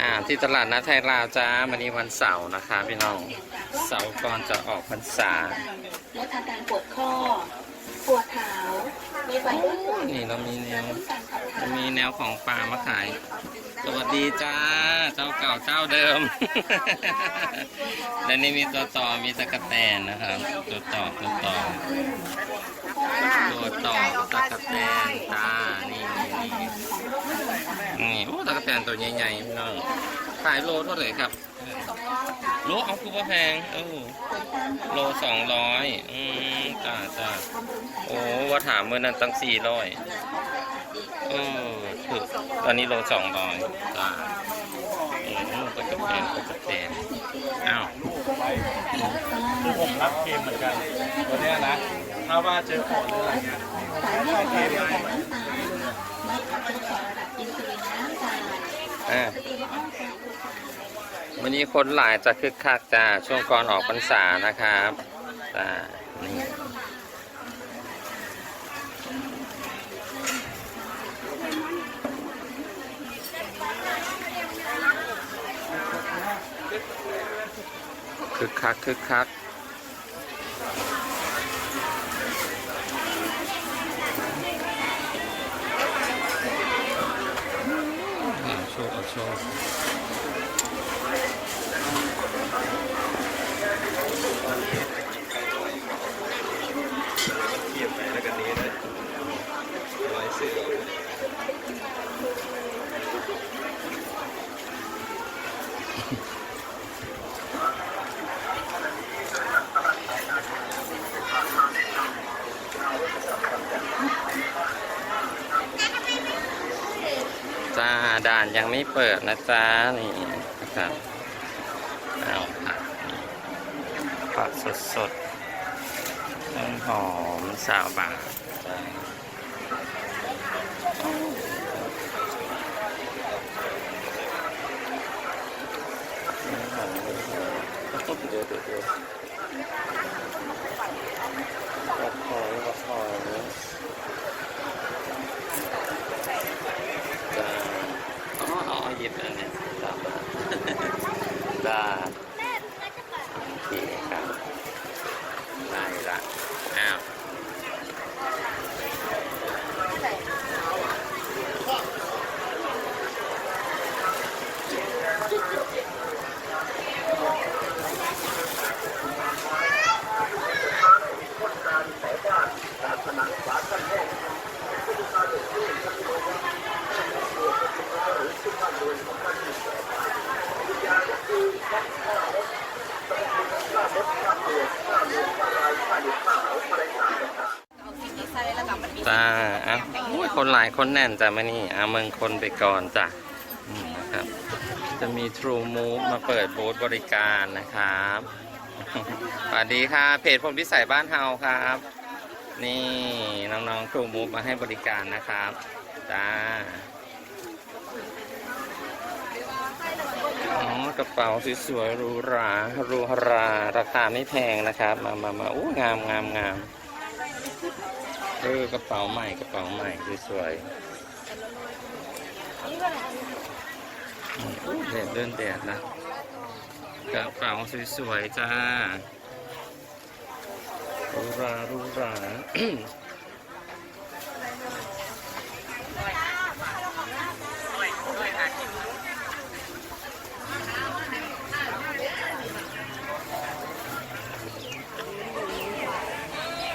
อ่าที่ตลาดนัดไทยลาวจ้าวันนี้วันเสาร์นะคะพี่น้องเสาร์ก่อนจะออกพรรษาลดอาการปวดข้อปวดเท้ามีไฟด้วยปวดนี่เรามีแนวการขับถ่ายมีแนวของปลามาขาย สวัสดีจ้า เจ้าเก่าเจ้าเดิม และนี่มีตัวต่อมีตะกะแตนนะครับ ตัวต่อตัวต่อตัวต่อตะกะแตนจ้านี่นี่ นี่นี่โอ้ตะกะแตนตัวใหญ่ๆพี่น้องขายโลเท่าไหร่ครับ โลเอาคือว่าแพงเออโลสองร้อยอืมจ้าจ้าโอ้ว่าถามเมื่อนั้นตั้งสี่ร้อยเออคือตอนนี้โลสองร้อยจ้าอืมตะกะแตนตะกะแตนอ้าวคือผมรับเกมเหมือนกันตัวเนี้ยนะถ้าว่าเจอของหรืออะไรเงี้ยสายเลือดฝอยในน้ำตาลไม่ขับทดสอบระดับอินซูลินในร่างกาย อ่าวันนี้คนหลายจะคึกคักจ้าช่วงก่อนออกพรรษานะครับจ้านี่คึกคักคึกคัก อ่าโชอาเทียบไปแล้วกันนี้นะไว้เสื้อ จ้าด่าน ยังไม่เปิดนะจ้านี่นะครับเอาผักผักสดสดต้นหอมสาวบาทเดี๋ยวเดี๋ยวเดี๋ยวกระถอยกระถอย จ้าอ๋อเอาเอาหยิบอันเนี้ยสามบาทจ้าโอเคครับได้ละอ้าวจ้าอะโอ้ย คนหลายคนแน่นจ้ะมานี่อะเมืองคนไปก่อนจ้ะนะครับ จะมี True Move มาเปิดบูธบริการนะครับสวัสดีค่ะ เพจผมพิสัยบ้านเฮาครับ นี่น้องๆ True Move มาให้บริการนะครับจ้าอ๋อกระเป๋าสวยๆหรูหราหรูหรา ราคาไม่แพงนะครับ มามามาอู้งามงามงาม เออกระเป๋าใหม่กระเป๋าใหม่สวยๆอืมอู้แดดเดินแดดนะกระเป๋าสวยๆจ้ารูรารูรา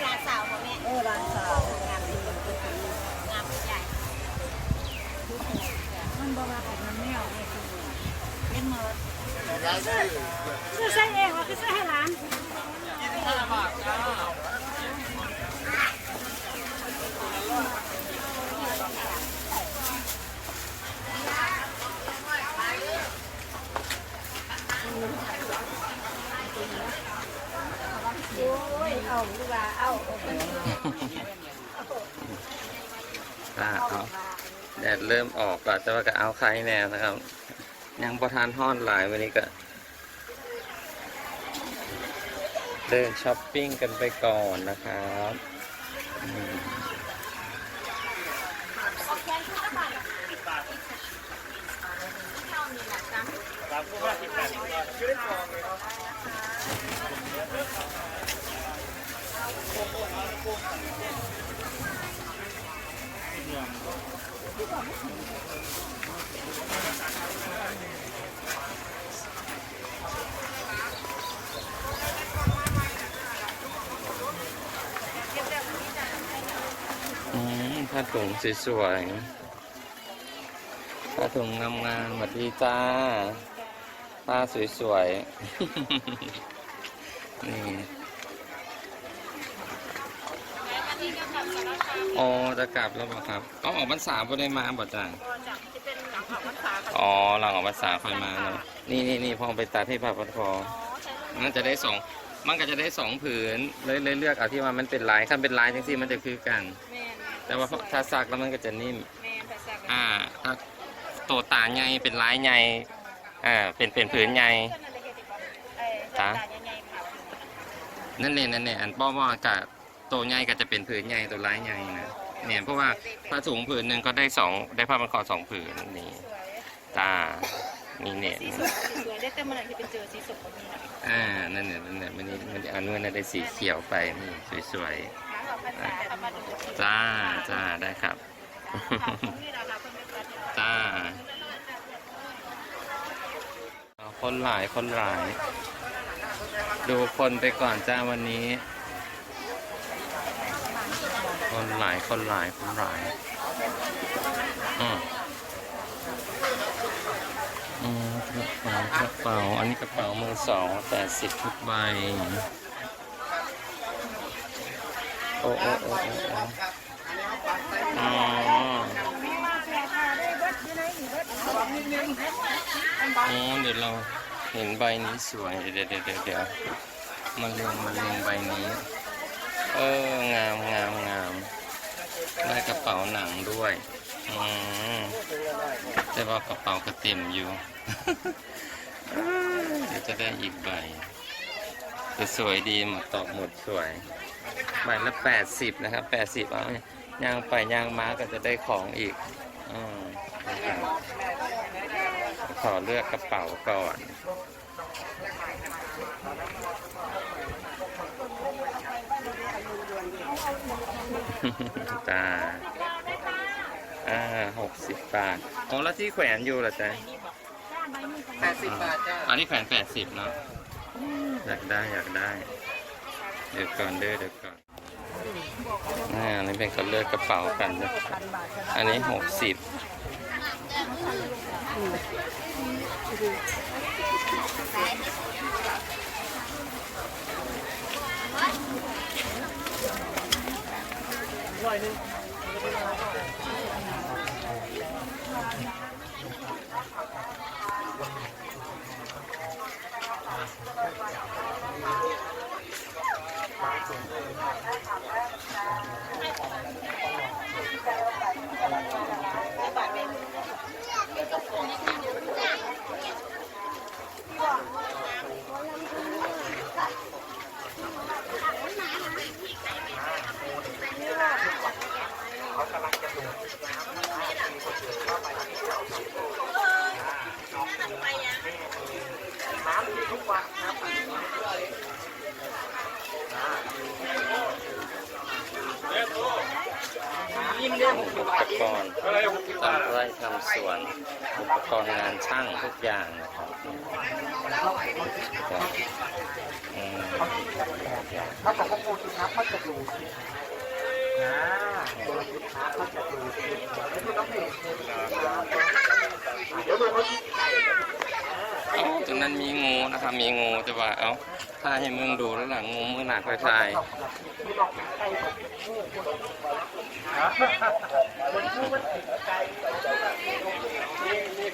ร้านสาวของแม่เออร้านสาวงามดีงามใหญ่มันบอกว่าของมันไม่เอาเนี่ยคือเป็นเมิร์ด ซื้อใช้เองว่าคือซื้อให้ร้านโอ้ยเอาดีกว่าเอาอ่าเอาแดดเริ่มออกแล้วแต่ว่าก็เอาใครแนวนะครับ ยังประทานห้อนหลายวันนี้ก็ เดินช้อปปิ้งกันไปก่อนนะครับอืมเท่านี้แหละจ้ อืมผ้าถุงสวยๆผ้าถุงงามๆสวัสดีจ้าผ้าสวยๆ นี่อ๋อจะกลับแล้วบ่ครับเอาออกพรรษาบ่ได้มาบ่จ้าอ๋อหลังออกพรรษาค่อยมาเนาะนี่นี่นี่พอไปตัดให้ผ้าพัดคอมันจะได้สองมันก็จะได้สองผืนเลยเลยเลือกเอาที่ว่ามันเป็นลายคันเป็นลายจังซี่มันจะคือกัน แต่ว่าถ้าซักแล้วมันก็จะนิ่มอ่าถ้าโตตาใหญ่เป็นลายใหญ่อ่าเป็นเป็นผืนใหญ่จ้ะนั่นเองนั่นเองอันป้อว่ากับโตใหญ่ก็จะเป็นผืนใหญ่ตัวลายใหญ่นะเนี่ยเพราะว่าผ้าถุงผืนหนึ่งก็ได้สองได้ผ้าพันคอสองผืนนี่ตานี่เนี่ยสีสดสวยได้แต่เมื่อไหร่ที่เป็นเจอสีสดแบบนี้นะอ่านั่นเนี่ยนั่นเนี่ยมันนี่มันอันนู้นนะได้สีเขียวไปนี่สวยหาออกภาษาทำมาดูๆ จ้าจ้าได้ครับนี่เราค่ะเพิ่งไปตัดจ้า คนหลายคนหลาย ดูคนไปก่อนจ้าวันนี้ คนหลายคนหลายคนหลายอืมอืมกระเป๋ากระเป๋า อันนี้กระเป๋ามือสองแปดสิบทุกใบโอ้โอ้โอ้โอ้โอ้อ๋อเดี๋ยวเราเห็นใบนี้สวย เดี๋ยวเดี๋ยวเดี๋ยวมาเลืองมาเลืองใบนี้ เอองามงามงามได้กระเป๋าหนังด้วยอืมแต่ว่ากระเป๋าก็เต็มอยู่ เดี๋ยวจะได้อีกใบแต่สวยดีหมดตอบหมดสวย ใบละแปดสิบนะครับแปดสิบเอาย่างไปย่างม้าก็จะได้ของอีกอืมนะครับขอเลือกกระเป๋าก่อนจ้าอ่าหกสิบบาทอ๋อแล้วที่แขวนอยู่ล่ะจ๊ะแปดสิบบาทจ้าอันนี้แขวนแปดสิบเนาะอยากได้อยากได้ เดี๋ยวก่อนเด้อเดี๋ยวก่อน อ่าอันนี้เป็นเขาเลือกกระเป๋ากันนะอันนี้หกสิบ อุปกรณ์ทำไร่ทำสวน อุป กรณ์งานช่างทุกอย่างนะครับก็อืมถ้าบอกว่าปูชินับมันจะดูสินะตัวชินับมันจะดูสิแล้วคุณต้องเห็นเดี๋ยวดูเขาเอ้าตรงนั้นมีงูนะครับ มีงูแต่ว่าเอ้าถ้าให้มึงดูแล้วหลังงูมือหนักค่อยทายที่บอกใกล้ผมมันพูดมันถึงใจ